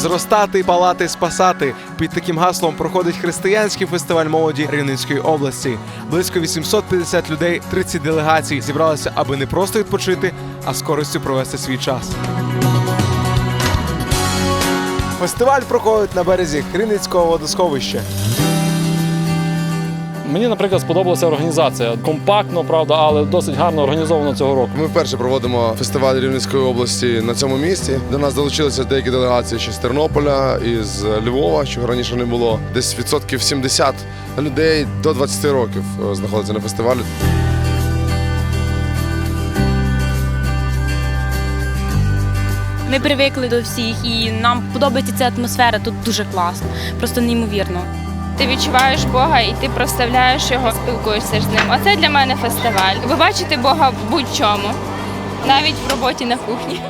Зростати, палати, спасати. Під таким гаслом проходить християнський фестиваль молоді Рівненської області. Близько 850 людей, 30 делегацій зібралися, аби не просто відпочити, а з користю провести свій час. Фестиваль проходить на березі Хринницького водосховища. Мені, наприклад, сподобалася організація. Компактно, правда, але досить гарно організовано цього року. Ми вперше проводимо фестиваль Рівненської області на цьому місці. До нас долучилися деякі делегації ще з Тернополя і з Львова, чого раніше не було. Десь відсотків 70 людей до 20 років е, знаходяться на фестивалі. Ми привикли до всіх, і нам подобається ця атмосфера. Тут дуже класно, просто неймовірно. Ти відчуваєш Бога і ти проставляєш його, спілкуєшся з ним. Оце для мене фестиваль. Ви бачите Бога в будь-чому, навіть в роботі на кухні.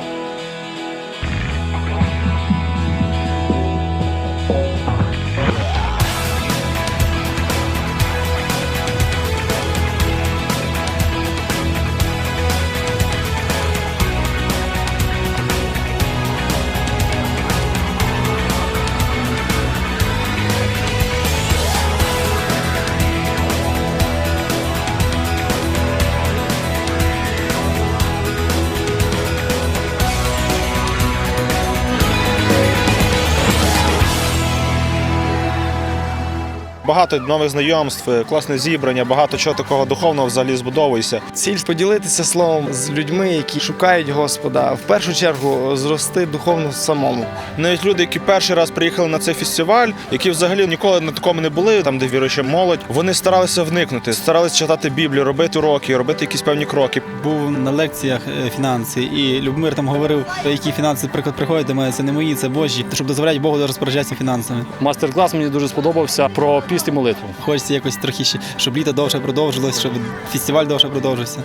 Багато нових знайомств, класне зібрання, багато чого такого духовного взагалі збудовується. Ціль поділитися словом з людьми, які шукають Господа. В першу чергу зрости духовно самому. Навіть люди, які перший раз приїхали на цей фестиваль, які взагалі ніколи на такому не були, там де віруюча молодь, вони старалися вникнути, старалися читати Біблію, робити уроки, робити якісь певні кроки. був на лекціях е, фінанси, і Любомир там говорив, які фінанси приклад приходять до мене, це не мої, це Божі, щоб дозволяти Богу розпоряджатися фінансами. Мастер-клас мені дуже сподобався про піст і молитву. Хочеться якось трохи ще, щоб літо довше продовжилось, щоб фестиваль довше продовжився.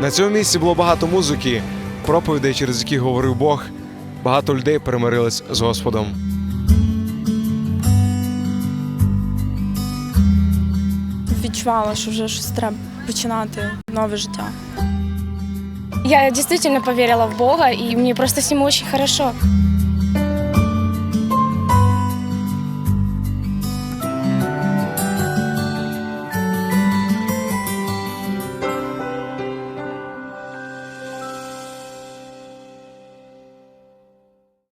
На цьому місці було багато музики, проповідей, через які говорив Бог. Багато людей примирились з Господом. Відчувала, що вже щось треба починати нове життя. Я действительно поверила в Бога, и мне просто с ним очень хорошо.